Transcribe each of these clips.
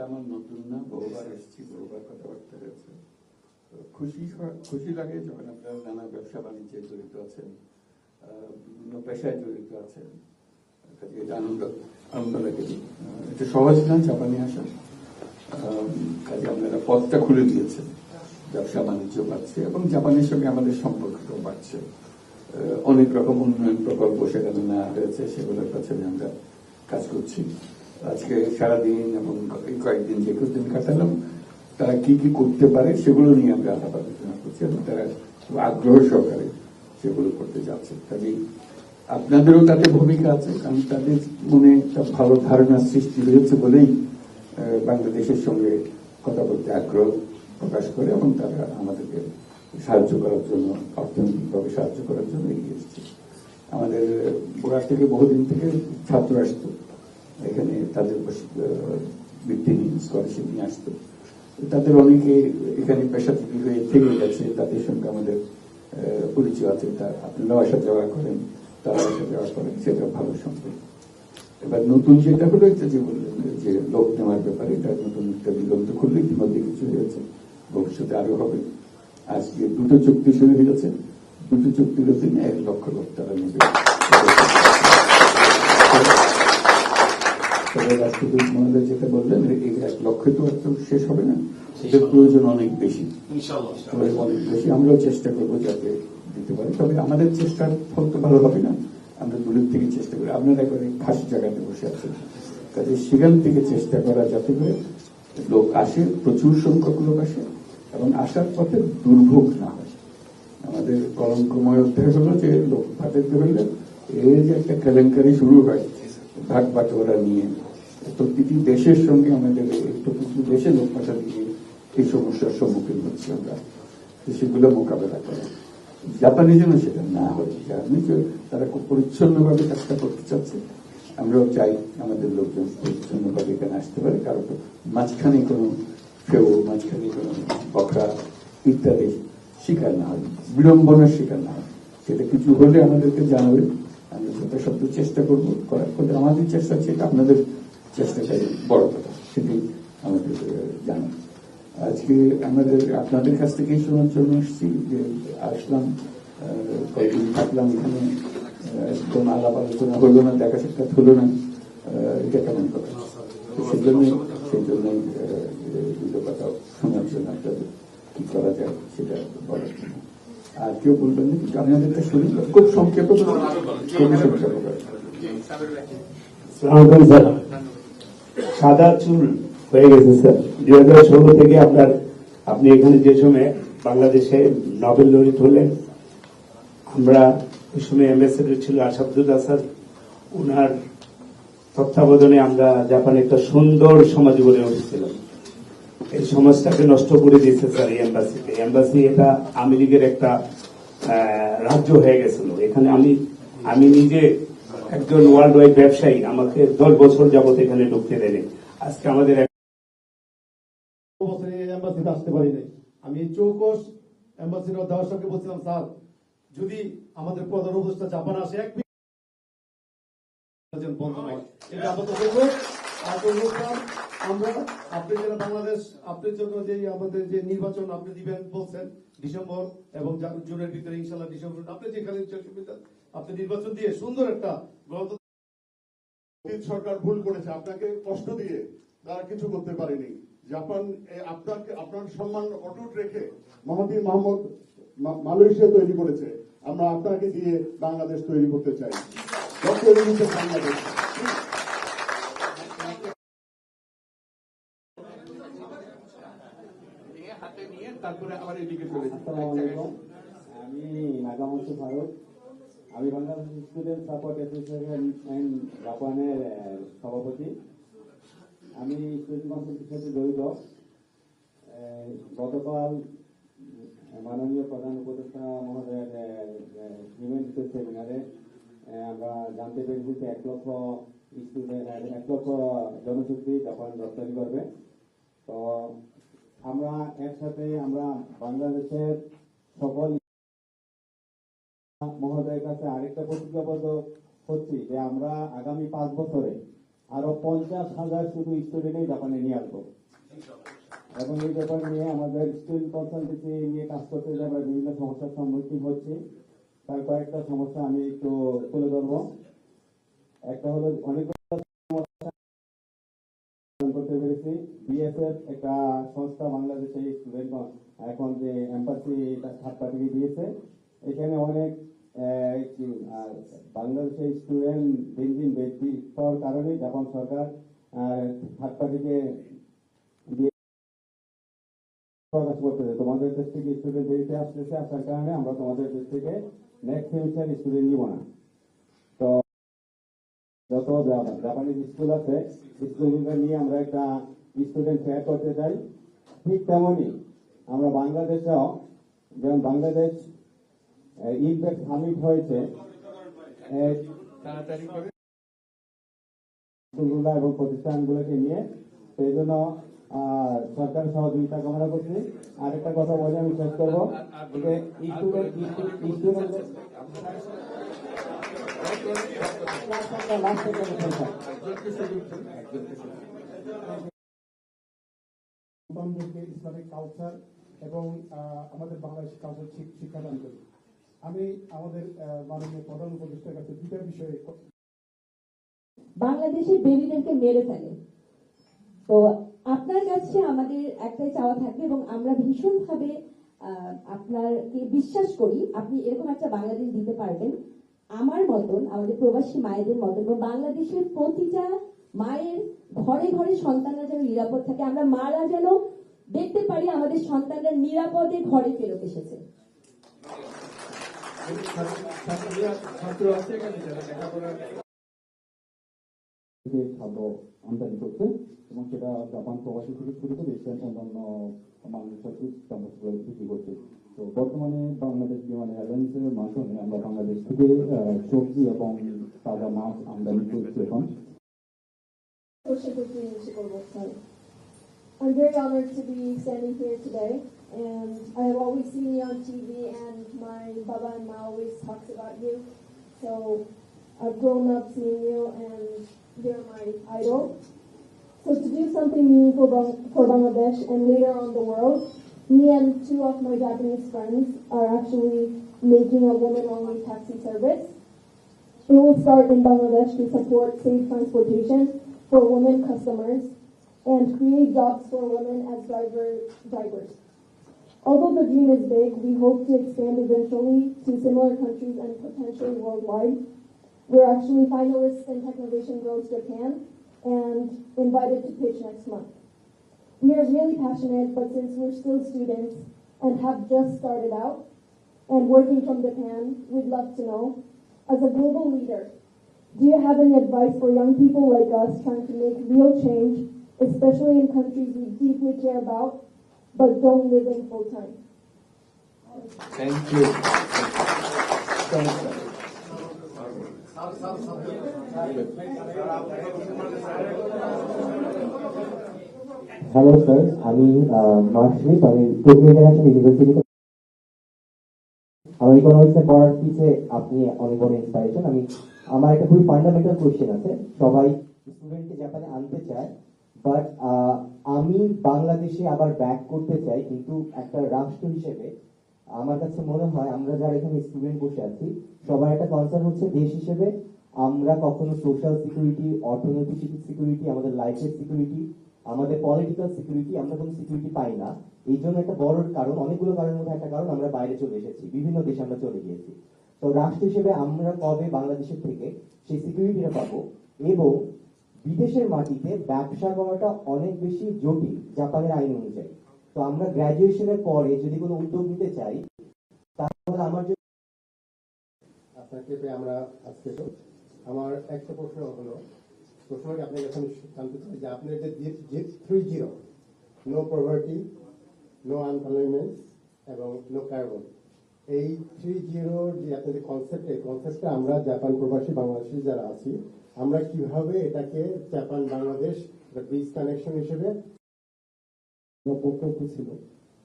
এটা আমার নতুন না বহুবার এসেছি বহুবার কথাবার্তা হয়েছে। খুশি খুশি লাগে যখন আপনারা নানা ব্যবসা বাণিজ্যে জড়িত আছেন বিভিন্ন পেশায় জড়িত আছেন। কাজে এটা আনন্দ আনন্দ লাগে। এটা সহজ না জাপানে আসা। কাজে আপনারা পথটা খুলে দিয়েছেন। ব্যবসা বাণিজ্য বাড়ছে এবং জাপানের সঙ্গে আমাদের সম্পর্কটাও বাড়ছে। অনেক রকম উন্নয়ন প্রকল্প সেখানে নেওয়া হয়েছে, সেগুলোর পেছনে আমরা কাজ করছি। আজকে সারাদিন এবং কয়েকদিন যে দিন কাটালাম, তারা কি কি করতে পারে সেগুলো নিয়ে আমরা আলাপ আলোচনা করছি এবং তারা আগ্রহ সহকারে সেগুলো করতে যাচ্ছে। কাজেই আপনাদেরও তাতে ভূমিকা আছে, কারণ তাদের মনে একটা ভালো ধারণা সৃষ্টি হয়েছে বলেই বাংলাদেশের সঙ্গে কথা বলতে আগ্রহ প্রকাশ করে এবং তারা আমাদেরকে সাহায্য করার জন্য, অর্থনৈতিকভাবে সাহায্য করার জন্য এগিয়ে এসেছে। আমাদের গোড়া থেকে বহুদিন থেকে ছাত্র আসতো। এখানে তাদের বৃত্তি নিয়ে স্কলারশিপ নিয়ে আসতো। তাদের অনেকে এখানে পেশাজীবী হয়ে থেকে গেছে, তাদের সঙ্গে আমাদের পরিচয় আছে। তা আপনারাও আসা যাওয়া করেন তারা আসা যাওয়া করেন, সেটা ভালো সম্পর্ক। এবার নতুন যেটা হলো যে বললেন যে লোক নেওয়ার ব্যাপারে, এটা নতুন একটা দিগন্ত খুললে ইতিমধ্যে কিছু হয়েছে, ভবিষ্যতে আরও হবে। আজকে দুটো চুক্তি শুরু হয়েছে, দুটো চুক্তির অধীনে এক লক্ষ লোক তারা নেবে। তবে যেটা বললেন এই এক লক্ষ তো শেষ হবে না। এদের প্রয়োজন অনেক বেশি। অনেক বেশি। আমরাও চেষ্টা করব যাতে দিতে পারি। তবে আমাদের চেষ্টার ফল তো ভালো হবে না। আমরা দূরের থেকে চেষ্টা করি। আপনারা একবারে খাস জায়গাতে বসে আছেন। কাজে সেখান থেকে চেষ্টা করা যাতে করে লোক আসে প্রচুর সংখ্যক লোক আসে এবং আসার পথে দুর্ভোগ না হয়। আমাদের কলঙ্কময় অধ্যায় হলো যে লোক ভাতের হইলে এই যে একটা কেলেঙ্কারি শুরু হয় ভাগ বাটোয়ারা নিয়ে। প্রতিটি দেশের সঙ্গে আমাদের একটু কিছু দেশে লোক পাঠাতে গিয়ে এই সমস্যার সম্মুখীন হচ্ছে আমরা। সেগুলো মোকাবেলা করা। জাপানি যেন সেটা না হয়। তারা খুব পরিচ্ছন্নভাবে কাজটা করতে চাচ্ছে। আমরাও চাই আমাদের লোকজন পরিচ্ছন্নভাবে এখানে আসতে পারে। কারণ মাঝখানে কোনো ফেউ, মাঝখানে কোনো বকরা ইত্যাদি শিকার না হয়। বিড়ম্বনার শিকার না হয়। সেটা কিছু হলে আমাদেরকে জানাবে আমরা যথাসাধ্য চেষ্টা করব, করার ফলে আমাদের চেষ্টা সেটা আপনাদের চেষ্টাটাই বড় কথা সেটি আমাদের জানা। আজকে আমাদের, আপনাদের কাছ থেকেই শোনার জন্য এসেছি যে আসলাম কয়েকদিন থাকলাম এখানে একদম আলাপ আলোচনা হলো না, দেখা সাক্ষাৎ হলো না এটা কেমন কথা? সেই জন্যই সেই জন্যই দুটো কথা শোনার জন্য আপনাদের কি করা যায় সেটা বলার জন্য। আর কেউ বলবেন না, কিন্তু আপনাদেরটা শুনি। খুব খুবই স্যার। সাদা চুল হয়ে গেছে, স্যার। দুই হাজার ষোলো থেকে আপনার, আপনি এখানে যে সময় বাংলাদেশে নোবেল লরিট হলেন আমরা ওই সময় অ্যাম্বাসেডর ছিল আসাদুল আসাদ ওনার তত্ত্বাবধানে আমরা জাপানে একটা সুন্দর সমাজ গড়ে উঠেছিলাম। এই সমাজটাকে নষ্ট করে দিয়েছে স্যার এম্বাসিতে এম্বাসি এটা লীগের একটা রাজ্য হয়ে গেছিল। এখানে আমি আমি নিজে একজন ওয়ার্ল্ড ওয়াইড ব্যবসায়ী, আমাকে দশ বছর যাবত এখানে ঢুকতে দেয়নি। আজকে আমাদের আসতে পারি নাই আমি চৌকস এম্বাসির অধ্যাপক বলছিলাম, স্যার, যদি আমাদের প্রধান উপদেষ্টা জাপান আসে, এক বন্ধ নয় এটা আপাতত আপনার আপনাকে কষ্ট দিয়ে তারা কিছু করতে পারেনি। জাপান আপনাকে আপনার সম্মান অটুট রেখে মহাদির মোহাম্মদ মা- মালয়েশিয়া তৈরি করেছে। আমরা আপনাকে দিয়ে বাংলাদেশ তৈরি করতে চাই। বাংলাদেশ হাতে নিয়ে তারপরে আবার এদিকে চলে আমি নাগামতো ফারুক। আমি Bangladesh student support association and জাপানের সভাপতি। আমি স্টুডেন্ট কাউন্সিলের সাথে জড়িত। গতকাল মাননীয় প্রধান উপদেষ্টা মহোদয়ের নিমন্ত্রিত সেমিনারে আমরা জানতে পেরেছি যে এক লক্ষ স্টুডেন্ট এক লক্ষ জনশক্তি জাপান রপ্তানি করবে। তো আমরা একসাথে আমরা বাংলাদেশের সকল মহোদয়ের কাছে আরেকটা প্রতিজ্ঞাবদ্ধ হচ্ছি যে আমরা আগামী পাঁচ বছরে আরও পঞ্চাশ হাজার শুধু স্টুডেন্টই জাপানে নিয়ে আসব। এবং এই ব্যাপার নিয়ে আমাদের স্টুডেন্ট কনসালটেন্সি নিয়ে কাজ করতে গিয়ে আমরা বিভিন্ন সমস্যার সম্মুখীন হচ্ছি। তার কয়েকটা সমস্যা আমি একটু তুলে ধরবো। একটা হলো অনেক বিএসএফ একটা সংস্থা বাংলাদেশে স্টুডেন্ট এখন যে এম্বাসি পার্টিকে দিয়েছে। এখানে অনেক বাংলাদেশের স্টুডেন্ট দিন দিন বৃদ্ধি পাওয়ার কারণে জাপান সরকার থার্ড পার্টিকে প্রকাশ করতেছে। তোমাদের দেশ থেকে স্টুডেন্ট বেরিয়ে আসতেছে আসার কারণে আমরা তোমাদের দেশ থেকে নেক্সট সেমিস্টার স্টুডেন্ট নিব না। তো যত জাপানিজ স্কুল আছে স্কুলগুলো নিয়ে আমরা একটা স্টুডেন্ট ফেয়ার করতে চাই। ঠিক তেমনই আমরা বাংলাদেশেও যেমন বাংলাদেশ ইম্প্যাক্ট সামিট হয়েছে স্কুলগুলো এবং প্রতিষ্ঠানগুলোকে নিয়ে সেই জন্য আহ, সরকারের সহযোগিতা কামনা করছি। আরেকটা কথা বলে আমি শেষ করব স্টুডেন্ট সন্তানদেরকে ইসলামিক কালচার এবং আমাদের বাংলাদেশ কালচার শিক্ষাদান করি আমি আমাদের মাননীয় প্রধান উপদেষ্টার কাছে দুটা বিষয়ে বাংলাদেশে বেবিদেরকে মেরে ফেলে। তো আপনার কাছে আমাদের একটাই চাওয়া থাকবে এবং আমরা ভীষণভাবে আপনাকে বিশ্বাস করি, আপনি এরকম একটা বাংলাদেশ দিতে পারবেন। আমার মতন, আমাদের প্রবাসী মায়েদের মতন এবং বাংলাদেশের প্রতিটা মায়ের ঘরে ঘরে সন্তানরা যেন নিরাপদ থাকে। আমরা মারা যেন দেখতে পারি আমাদের সন্তানরা নিরাপদে ঘরে ফেরত এসেছে। আমদানি করছে এবং সেটা জাপান প্রবাসী থেকে শুরু করে এশিয়ান অন্যান্য মানুষের বিক্রি করছে। তো বর্তমানে বাংলাদেশ বিমান এয়ারলাইন্সের মাধ্যমে আমরা বাংলাদেশ থেকে সবজি এবং তাজা মাছ আমদানি করছি এখন। I'm very honored to be standing here today, and I have always seen you on TV, and my Baba and Ma always talks about you. So I've grown up seeing you, and you're my idol. So to do something meaningful for Bangladesh and later on the world, me and two of my Japanese friends are actually making a woman-only taxi service. It will start in Bangladesh to support safe transportation for women customers and create jobs for women as driver, drivers. Although the dream is big, we hope to expand eventually to similar countries and potentially worldwide. We're actually finalists in Technovation Girls Japan and invited to pitch next month. We are really passionate, but since we're still students and have just started out and working from Japan, we'd love to know, as a global leader, do you have any advice for young people like us trying to make real change, especially in countries we deeply care about, but don't live in full time? Thank you thank you hello sir আমি marksheet আমি Tokyo international ইউনিভার্সিটিতে আমার ইকোনমিক্সে পড়ার পিছে আপনি অনেক বড় ইন্সপাইরেশন আমি আমার একটা খুবই ফান্ডামেন্টাল কোয়েশ্চেন আছে। সবাই স্টুডেন্টকে জাপানে আনতে চায় বাট আমি বাংলাদেশে আবার ব্যাক করতে চাই, কিন্তু একটা রাষ্ট্র হিসেবে আমার কাছে মনে হয় আমরা যারা এখানে স্টুডেন্ট বসে আছি, সবার একটা কনসার্ন হচ্ছে দেশ হিসেবে আমরা কখনো সোশ্যাল সিকিউরিটি অর্থনৈতিক সিকিউরিটি আমাদের লাইফের সিকিউরিটি আমাদের পলিটিক্যাল সিকিউরিটি আমরা কোনো সিকিউরিটি পাই না। এই জন্য একটা বড় কারণ, অনেকগুলো কারণের মধ্যে একটা কারণ, আমরা বাইরে চলে এসেছি, বিভিন্ন দেশে আমরা চলে গিয়েছি। তো রাষ্ট্র হিসেবে আমরা কবে বাংলাদেশের থেকে সেই সিকিউরিটিটা পাবো? এবং বিদেশের মাটিতে ব্যবসা করাটা অনেক বেশি জটিল জাপানের আইন অনুযায়ী। তো আমরা গ্রাজুয়েশনের পরে যদি কোনো উদ্যোগ নিতে চাই, তাহলে আমার আপনাকে আমরা আজকে আমার একটা প্রশ্ন হলো, প্রশ্নটি আপনার কাছে আমি জানতে চাই যে আপনার যে three zero no poverty no unemployment এবং নো কার্বন এই থ্রি জিরোর যে আপনাদের কনসেপ্ট এই কনসেপ্টটা আমরা জাপান প্রবাসী বাংলাদেশি যারা আছি, আমরা কীভাবে এটাকে জাপান, বাংলাদেশ ব্রিজ কানেকশন হিসেবে প্রকল্প ছিল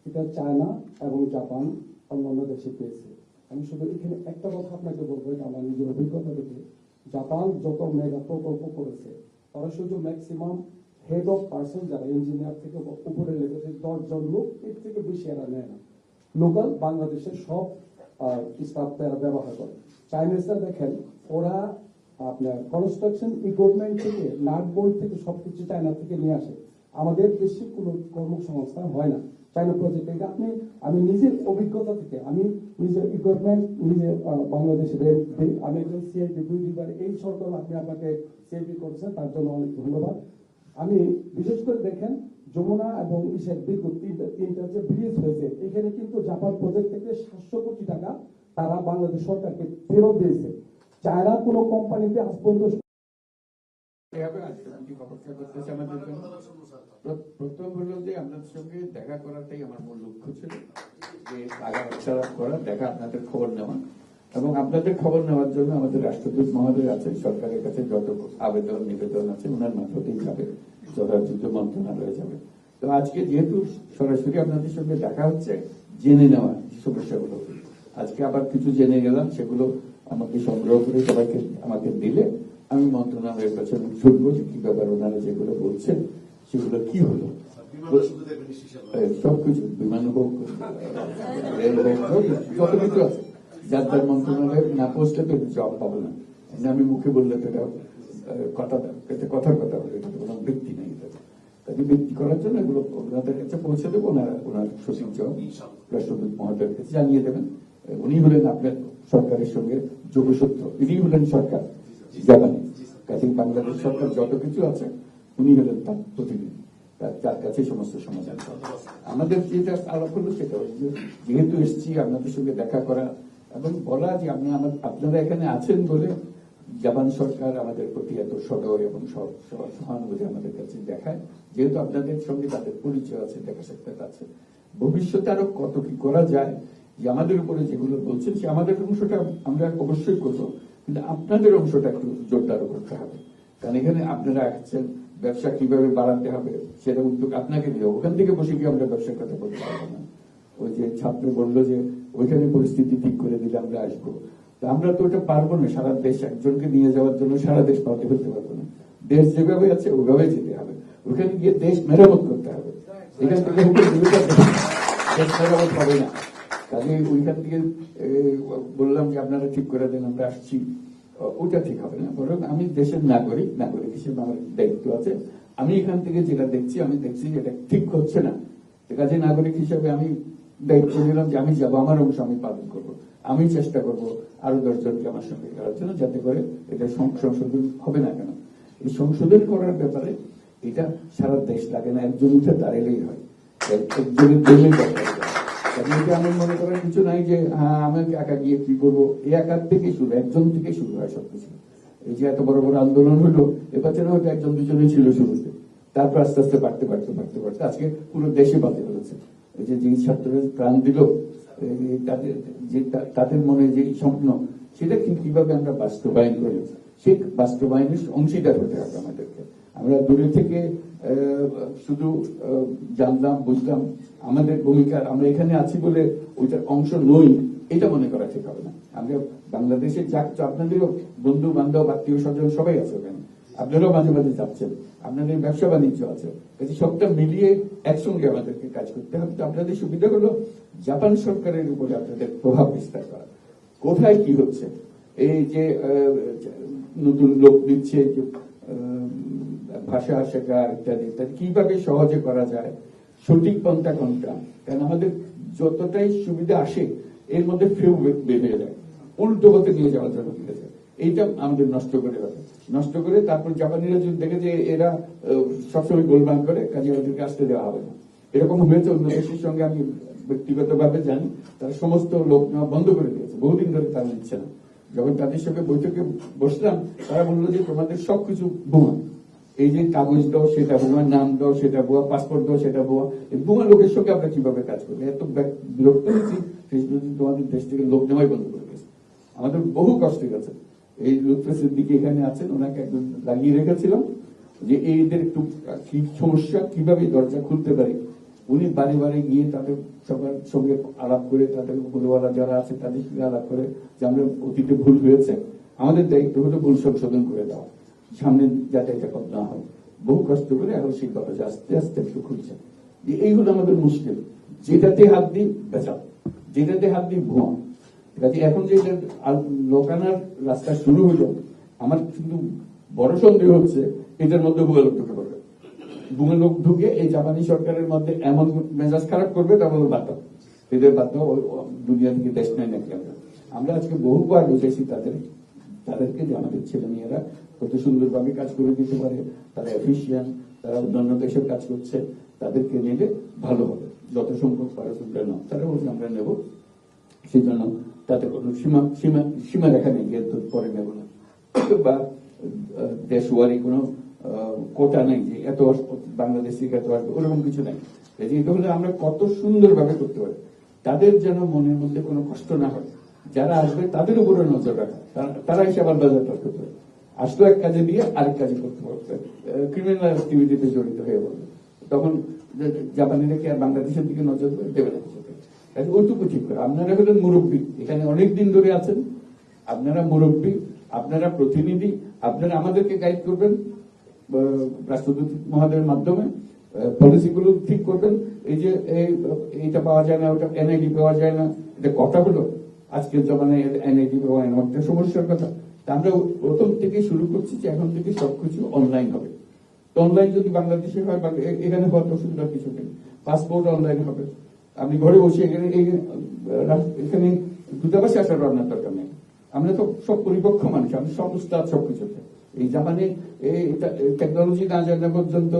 এটা চায়না এবং জাপান অন্যান্য দেশে পেয়েছে। আমি শুধু এখানে একটা কথা আপনাকে বলব, এটা আমার নিজের অভিজ্ঞতা থেকে। জাপান যত মেগা প্রকল্প করেছে, তারা শুধু ম্যাক্সিমাম হেড অফ পার্সন যারা ইঞ্জিনিয়ার থেকে উপরে লেগেছে, দশজন লোক এর থেকে বেশি এরা নেয় না। লোকাল বাংলাদেশের সব স্টাফ তারা ব্যবহার করে। চাইনিজরা দেখেন, ওরা, আপনার কনস্ট্রাকশন ইকুইপমেন্ট থেকে নাট বোল্ট থেকে সবকিছু চায়না থেকে নিয়ে আসে। আমাদের দেশে কোনো কর্মসংস্থান হয় না। চাইনা প্রজেক্ট এটা আপনি, আমি নিজের অভিজ্ঞতা থেকে, আমি নিজের ইকুইপমেন্ট নিজে বাংলাদেশে আমি একজন সিআইপি দুই দুইবার এই সরকার আপনি আমাকে সিআইপি করেছেন, তার জন্য অনেক ধন্যবাদ। আমি, বিশেষ করে দেখেন যমুনা এবং ইসের বিদ্যুৎ তিনটা যে ব্রিজ হয়েছে, এখানে কিন্তু জাপান প্রজেক্ট থেকে সাতশো কোটি টাকা তারা বাংলাদেশ সরকারকে ফেরত দিয়েছে। চায়না কোনো কোম্পানিতে আজ পর্যন্ত প্রথম হলো যে আপনাদের সঙ্গে দেখা করাটাই আমার মূল লক্ষ্য ছিল, যে আলাপ করা, দেখা আপনাদের খবর নেওয়া। এবং আপনাদের খবর নেওয়ার জন্য আমাদের রাষ্ট্রদূত মহোদয় আছে সরকারের কাছে যত আবেদন, নিবেদন আছে, ওনার মাধ্যমেই যাবে যথাযথ মন্ত্রণালয়ে যাবে। তো আজকে যেহেতু সরাসরি আপনাদের সঙ্গে দেখা হচ্ছে জেনে নেওয়া সমস্যাগুলো আজকে আবার কিছু জেনে গেলাম সেগুলো আমাকে সংগ্রহ করে সবাইকে আমাকে দিলে আমি মন্ত্রণালয়ের কাছে আমি শুনব যে কি ব্যাপার ওনারা যেগুলো বলছেন সেগুলো কি হলো। সবকিছু বিমান হোক রেল হোক যত কিছু আছে। যার যার মন্ত্রণালয়ের না পৌঁছলে তো জব পাবো না। আমি মুখে বললে তো এটা কথা কথার কথা হবে এটা কোনো ব্যক্তি নেই। কাজে ব্যক্তি করার জন্য এগুলো ওনাদের কাছে পৌঁছে দেবো, ওনারা ওনার সচিব রাষ্ট্রদূত মহোদয়ের কাছে জানিয়ে দেবেন। উনি হলেন আপনার সরকারের সঙ্গে যোগসূত্র ইনি হলেন সরকার, জাপানি কাজে বাংলাদেশ সরকার যত কিছু আছে, উনি হলেন তার প্রতিনিধি, তার- কাছে সমস্ত সমাধান আমাদের যেটা আলাপ হলো সেটা হচ্ছে যেহেতু এসছি, আপনাদের সঙ্গে দেখা করা, এবং বলা যে আপনি আমার- আপনারা এখানে আছেন বলে জাপান সরকার আমাদের প্রতি এত সদয় এবং সহ- সহ- সহানুভূতি আমাদের কাছে দেখায়। যেহেতু আপনাদের সঙ্গে তাদের পরিচয় আছে, দেখা সাক্ষাৎ আছে, ভবিষ্যতে আরও কত কি করা যায়, যে আমাদের উপরে যেগুলো বলছেন সে আমাদের অংশটা আমরা অবশ্যই করব, কিন্তু আপনাদের অংশটা একটু জোরদার করতে হবে। কারণ এখানে আপনারা আসছেন, ব্যবসা কীভাবে বাড়াতে হবে, সেটা উদ্যোগ আপনাকে নিয়ে, ওখান থেকে বসে গিয়ে আমরা ব্যবসার কথা বলতে পারব না। ওই যে ছাত্র বলল যে, ওইখানে পরিস্থিতি ঠিক করে দিলে আমরা আসব। আমরা তো ওটা পারব না, সারা দেশ একজনকে নিয়ে যাওয়ার জন্য সারা দেশ পাতে ফেলতে পারব না। দেশ যেভাবে আছে ওইভাবে যেতে হবে। ওখানে গিয়ে দেশ মেরামত করতে হবে। এখান থেকে মেরামত হবে না। কাজে ওইখান থেকে বললাম যে আপনারা ঠিক করে দেন, আমরা আসছি। ওটা ঠিক হবে না। বরং আমি দেশের নাগরিক নাগরিক হিসেবে আমার দায়িত্ব আছে। আমি এখান থেকে যেটা দেখছি, আমি দেখছি এটা ঠিক হচ্ছে না। কাজে নাগরিক হিসেবে আমি দায়িত্ব নিলাম যে আমি যাব, আমার অংশ আমি পালন করব। আমি চেষ্টা করব আরও দশজনকে আমার সঙ্গে করার জন্য, যাতে করে এটা সংশোধন হবে না কেন। এই সংশোধন করার ব্যাপারে এটা সারা দেশ লাগে না, একজন উঠে দাঁড়ালেই হয়। একজনের জন্যই আমি মনে করার কিছু নাই যে হ্যাঁ আমি একা গিয়ে কি করব? এই একার থেকেই শুরু, একজন থেকেই শুরু হয় সবকিছু। এই যে এত বড় বড় আন্দোলন হলো এবার হয়তো একজন দুজনেই ছিল শুরুতে। তারপর আস্তে আস্তে বাড়তে বাড়তে বাড়তে বাড়তে, আজকে পুরো দেশে বাড়তে হয়েছে এই যে যে ছাত্ররা প্রাণ দিল তাদের মনে যে স্বপ্ন, সেটা কীভাবে আমরা বাস্তবায়ন করি? সে বাস্তবায়নের অংশীদার হতে হবে আমাদেরকে। আমরা দূরে থেকে শুধু জানলাম, বুঝলাম, আমাদের ভূমিকা, আমরা এখানে আছি বলে ওইটার অংশ নই, এটা মনে করা ঠিক হবে না। আমরা বাংলাদেশে যা আপনাদেরও বন্ধু বান্ধব আত্মীয় স্বজন সবাই আছে ওখানে। আপনারাও মাঝে মাঝে যাচ্ছেন আপনাদের ব্যবসা বাণিজ্য আছে কাজে সবটা মিলিয়ে একসঙ্গে আমাদেরকে কাজ করতে হবে। তো আপনাদের সুবিধা হলো জাপান সরকারের উপরে আপনাদের প্রভাব বিস্তার করা। কোথায় কি হচ্ছে? এই যে নতুন লোক দিচ্ছে ভাষা শেখা ইত্যাদি ইত্যাদি, কীভাবে সহজে করা যায়? সঠিক পন্থা কোনটা? কারণ আমাদের যতটাই সুবিধা আসে, এর মধ্যে ফেউ হয়ে যায়, উল্টো পথে নিয়ে যাওয়ার জন্য এইটা আমাদের নষ্ট করে রাখে নষ্ট করে তারপর জাপানিরা যদি দেখে যে এরা সবসময় গোলমাল করে, কাজে ওদেরকে আসতে দেওয়া হবে না। এরকম হয়েছে, অন্য দেশের সঙ্গে আমি ব্যক্তিগতভাবে জানি, তারা সমস্ত লোক নেওয়া বন্ধ করে দিয়েছে। বহুদিন ধরে তারা নিচ্ছে না। যখন তাদের সঙ্গে বৈঠকে বসলাম, তারা বলল যে তোমাদের সবকিছু বোমা। এই যে কাগজ দাও, সেটা বোমা, নাম দাও, সেটা বোয়া পাসপোর্ট দাও, সেটা বোয়া এই বোমা লোকের সঙ্গে আমরা কীভাবে কাজ করব? এত বিরক্ত হয়েছি, ফেসবুক তোমাদের দেশ থেকে লোক নেওয়াই বন্ধ করে দিয়েছে। আমাদের বহু কষ্ট গেছে। এই সিদ্দিকি এখানে আছেন, ওনাকে লাগিয়ে রেখেছিলাম যে এইদের একটু কি সমস্যা, কীভাবে দরজা খুলতে পারে? উনি বাড়ি বাড়ি গিয়ে তাদের সবার সঙ্গে আলাপ করে, তাদের ভুলওয়ালা যারা আছে তাদের সঙ্গে আলাপ করে যে আমরা অতীতে ভুল হয়েছে। আমাদের দায়িত্ব হলো ভুল সংশোধন করে দেওয়া, সামনে যাতে এটা কম না হয়। বহু কষ্ট করে এখন সেই কলেজ আস্তে আস্তে একটু খুলছে। এই হলো আমাদের মুশকিল। যেটাতে হাত দিই বেচা যেটাতে হাত দিই, ভুয়া। কাজে এখন যে লোকানার রাস্তা শুরু হলো, আমার কিন্তু বড় সন্দেহ হচ্ছে এটার মধ্যে ভুয়া লোক ঢুকে পড়বে। ভুয়া লোক ঢুকে এই জাপানি সরকারের মধ্যে এমন মেজাজ খারাপ করবে তা বলো বাদ এদের ও দুনিয়া থেকে দেশ নেয় নাকি আমরা? আমরা আজকে বহুবার বুঝেছি তাদের, তাদেরকে যে আমাদের ছেলে মেয়েরা কত সুন্দরভাবে কাজ করে দিতে পারে, তারা এফিসিয়েন্ট তারা অন্যান্য দেশের কাজ করছে, তাদেরকে নিলে ভালো হবে। যত সংখ্যক পারে, তোমরা নাও। তারা বলছে, আমরা নেব। সেই জন্য তাতে কোনো সীমা সীমা সীমা রেখা নেই যে পরে নেব না। বা দেশওয়ারি কোনো কোটা নেই যে এত বাংলাদেশ থেকে এত আসবে, ওরকম কিছু নেই। এটা হলে আমরা কত সুন্দরভাবে করতে পারি। তাদের যেন মনের মধ্যে কোনো কষ্ট না হয়। যারা আসবে তাদের উপরে নজর রাখা। তারা- এসে আবার বাজার করতে পারে। আসলো এক কাজে দিয়ে আরেক কাজে করতে পারবে ক্রিমিনাল অ্যাক্টিভিটিতে জড়িত হয়ে বলবে তখন জাপানিরা কি আর বাংলাদেশের দিকে নজর দেবে? না। ওইটুকু ঠিক করে। আপনারা হলেন মুরব্বী, এখানে অনেক দিন ধরে আছেন। আপনারা মুরব্বী, আপনারা প্রতিনিধি, আপনারা আমাদেরকে গাইড করবেন রাষ্ট্রদূত মহোদয়ের মাধ্যমে পলিসিগুলো ঠিক করবেন। এই যে এইটা পাওয়া যায় না, ওটা এনআইডি পাওয়া যায় না, এটা কথা হলো। আজকের জমানায় এনআইডি পাওয়া যায় না সমস্যার কথা। তা আমরা প্রথম থেকে শুরু করছি যে এখন থেকে সবকিছু অনলাইন হবে। তো অনলাইন যদি বাংলাদেশে হয় এখানে হওয়ার অসুবিধার কিছু নেই। পাসপোর্ট অনলাইন হবে। আপনি ঘরে বসে এখানে এখানে দূতাবাসে আসার রান্নার দরকার নেই। আমরা তো সব পরিপক্ষ মানুষ আমি সব উস্তাদ, সব কিছুতে এই জাপানে এই টেকনোলজি না জানা পর্যন্ত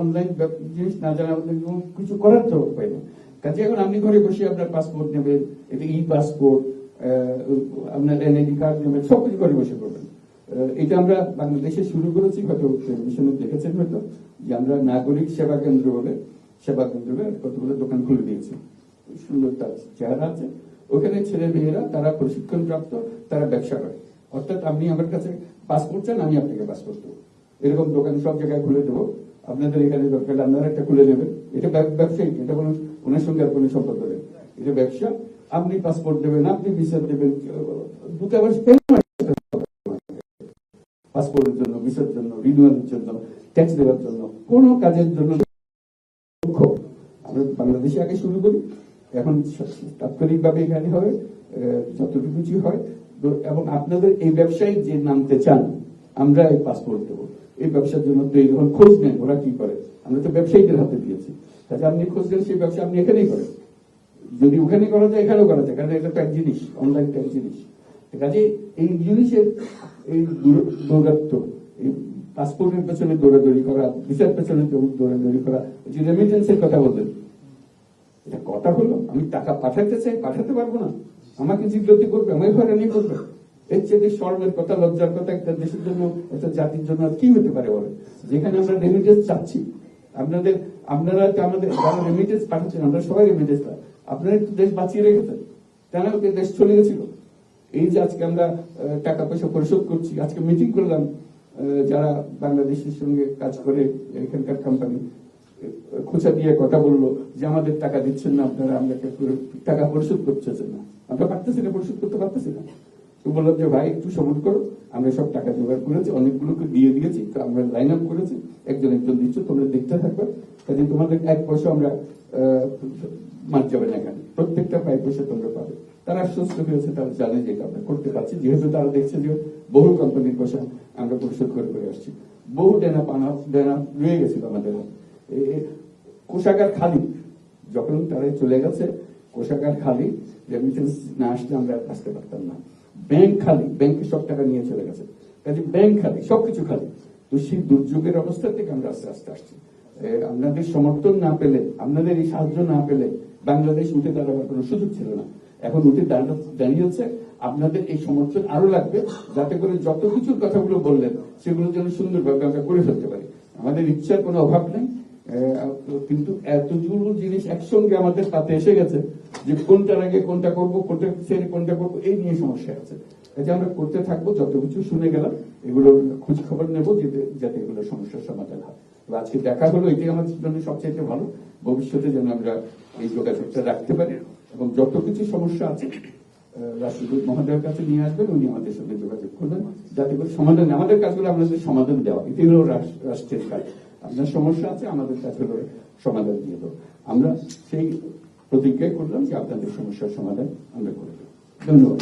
অনলাইন জিনিস না জানা পর্যন্ত কিছু করার তো উপায় নেই। কাজে এখন আপনি ঘরে বসে আপনার পাসপোর্ট নেবেন এটা ই পাসপোর্ট আপনার এনআইডি কার্ড নেবেন সবকিছু ঘরে বসে করবেন। এটা আমরা বাংলাদেশে শুরু করেছি হয়তো টেলিভিশনে দেখেছেন হয়তো, যে আমরা নাগরিক সেবা কেন্দ্র বলে। সেবা কেন্দ্র কতগুলো দোকান খুলে দিয়েছি। সুন্দর তার চেহারা আছে। ওখানে ছেলে মেয়েরা, তারা প্রশিক্ষণ প্রাপ্ত, তারা ব্যবসা করে। অর্থাৎ আপনি আমার কাছে পাসপোর্ট চান, আমি আপনাকে পাসপোর্ট দেবো। এরকম দোকান সব জায়গায় খুলে দেবো। আপনাদের এখানে দরকার আপনারা একটা খুলে নেবেন। এটা ব্যব- ব্যবসায়িক, এটা কোনো ওনার সঙ্গে আর কোনো সম্পর্ক নেই। এটা ব্যবসা। আপনি পাসপোর্ট দেবেন, আপনি ভিসা দেবেন দূতাবাস পাসপোর্টের জন্য ভিসার জন্য রিনিউয়ালের জন্য ট্যাক্স দেওয়ার জন্য, কোনো কাজের জন্য বাংলাদেশে আগে শুরু করি। এখন তাৎক্ষণিকভাবে এখানে হবে যতটুকু হয়। তো, এবং আপনাদের এই ব্যবসায় যে নামতে চান, আমরা এই পাসপোর্ট দেবো। এই ব্যবসার জন্য তো এই যখন খোঁজ নেন ওরা কি করে? আমরা তো ব্যবসায়ীদের হাতে দিয়েছি। কাজে আপনি খোঁজ নেন সেই ব্যবসা আপনি এখানেই করেন। যদি ওখানে করা যায়, এখানেও করা যায়, কারণ এটা তো এক জিনিস, অনলাইন এক জিনিস। কাজে এই জিনিসের এই দূর- দৌরাত্ম এই পাসপোর্টের পেছনে দৌড়াদৌড়ি করা ভিসার পেছনে দৌড়াদৌড়ি করা যে রেমিটেন্সের কথা বললেন এটা কথা হলো, আমি টাকা পাঠাতে চাই, পাঠাতে পারব না। আমাকে জিজ্ঞাসা করবে, আমায় হয়রানি করবে। এর চেয়ে শর্মের কথা, লজ্জার কথা একটা দেশের জন্য, একটা জাতির জন্য কি হতে পারে বলে? যেখানে আমরা রেমিটেন্স চাচ্ছি। আপনাদের, আপনারা আমাদের, যারা রেমিটেন্স পাঠাচ্ছেন, আমরা সবাই রেমিটেন্স আপনারা একটু দেশ বাঁচিয়ে রেখেছেন। ওকে দেশ চলে গেছিল? এই যে আজকে আমরা টাকা পয়সা পরিশোধ করছি, আজকে মিটিং করলাম যারা বাংলাদেশের সঙ্গে কাজ করে এখানকার কোম্পানি খোঁচা দিয়ে কথা বলল যে, আমাদের টাকা দিচ্ছেন না আপনারা, আমরা টাকা পরিশোধ করতেছেন না? আমরা পারতেছি না, পরিশোধ করতে পারতেছি না। তো বললাম যে, ভাই, একটু সবুর করো, আমরা সব টাকা জোগাড় করেছি, অনেকগুলোকে দিয়ে দিয়েছি, তো আমরা লাইন আপ করেছি, একজন একজন দিচ্ছ, তোমরা দেখতে থাকবে। কাজে তোমাদের এক পয়সা আমরা মার যাবে না এখানে। প্রত্যেকটা পাই পয়সা তোমরা পাবে। তারা আশ্বস্ত হয়েছে, তারা জানে যে আমরা করতে পারছি। যেহেতু তারা দেখছে যে বহু কোম্পানির পয়সা আমরা পরিশোধ করে করে আসছি। বহু ডেনা পানা ডেনা রয়ে গেছিল আমাদের কোষাগার খালি। যখন তারা চলে গেছে, কোষাগার খালি রেমিটেন্স না আসলে আমরা আসতে পারতাম না। ব্যাংক খালি ব্যাংকে সব টাকা নিয়ে চলে গেছে। কাজে ব্যাংক খালি, সবকিছু খালি। তো সেই দুর্যোগের অবস্থা থেকে আমরা আস্তে আস্তে আসছি। আপনাদের সমর্থন না পেলে, আপনাদের এই সাহায্য না পেলে বাংলাদেশ উঠে দাঁড়াবার কোনো সুযোগ ছিল না। এখন উঠে দাঁড়া- দাঁড়িয়েছে। আপনাদের এই সমর্থন আরও লাগবে, যাতে করে যত কিছুর কথাগুলো বললেন, সেগুলো যেন সুন্দরভাবে আমরা করে ফেলতে পারি। আমাদের ইচ্ছার কোনো অভাব নেই। কিন্তু এতগুলো জিনিস একসঙ্গে আমাদের পাতে এসে গেছে যে কোনটার আগে কোনটা করব, কোনটা ছেড়ে কোনটা করব, এই নিয়ে সমস্যা আছে। কাজে আমরা করতে থাকব, যত কিছু শুনে গেলাম, এগুলো খোঁজ খবর নেব যাতে এগুলো সমস্যার সমাধান হয়। আজকে দেখা হলো, এটাই আমাদের জন্য সবচেয়ে ভালো। ভবিষ্যতে যেন আমরা এই যোগাযোগটা রাখতে পারি এবং যত কিছু সমস্যা আছে রাষ্ট্রদূত মহোদয়ের কাছে নিয়ে আসবেন, উনি আমাদের সঙ্গে যোগাযোগ করবেন, যাতে করে সমাধান, আমাদের কাজগুলো আপনাদের সমাধান দেওয়া এটি হলো রাষ্ট্রের কাজ। আপনার সমস্যা আছে, আমাদের সাথে সমাধান দিয়ে দেবো। আমরা সেই প্রতিজ্ঞাই করলাম যে আপনাদের সমস্যার সমাধান আমরা করে দেবো। ধন্যবাদ।